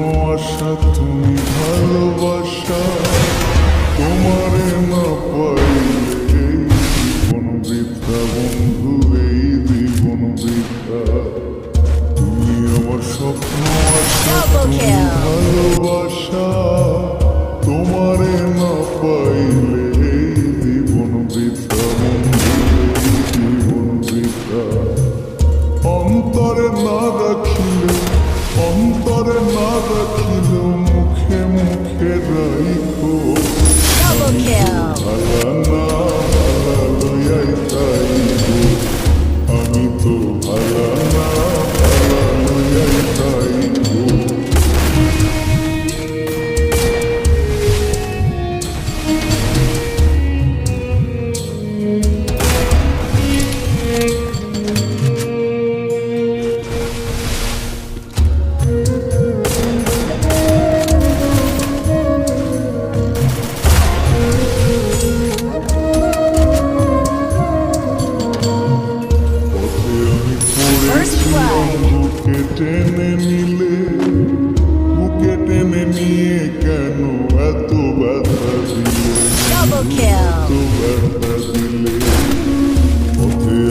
আশা তুমি ভালোবাসা। তোমারে না পাইলে জীবন বৃদ্ধা বন্ধু এই জীবন বৃদ্ধা তুমি আমার স্বপ্ন আশা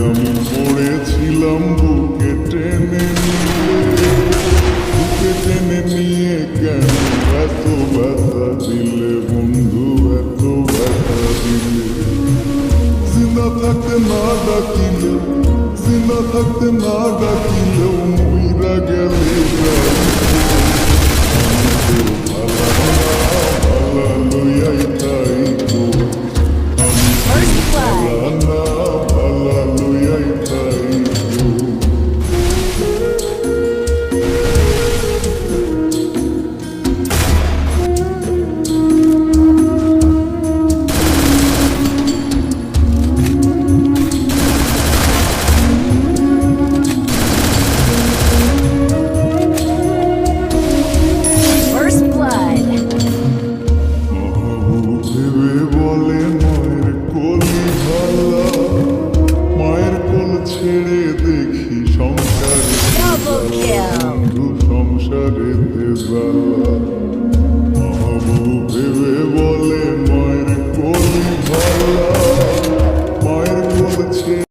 আমি পড়েছিলাম বুকে টেনে বুকে টেনে নিয়ে কেন এত ব্যথা দিলে বন্ধু, এত ব্যথা দিলে? জিন্দা থাকতে না ডাকিলে জিন্দা থাকতে না ডাকিলেও মইরা গেলে ছেড়ে দেখি সংসারে সংসারে দেবা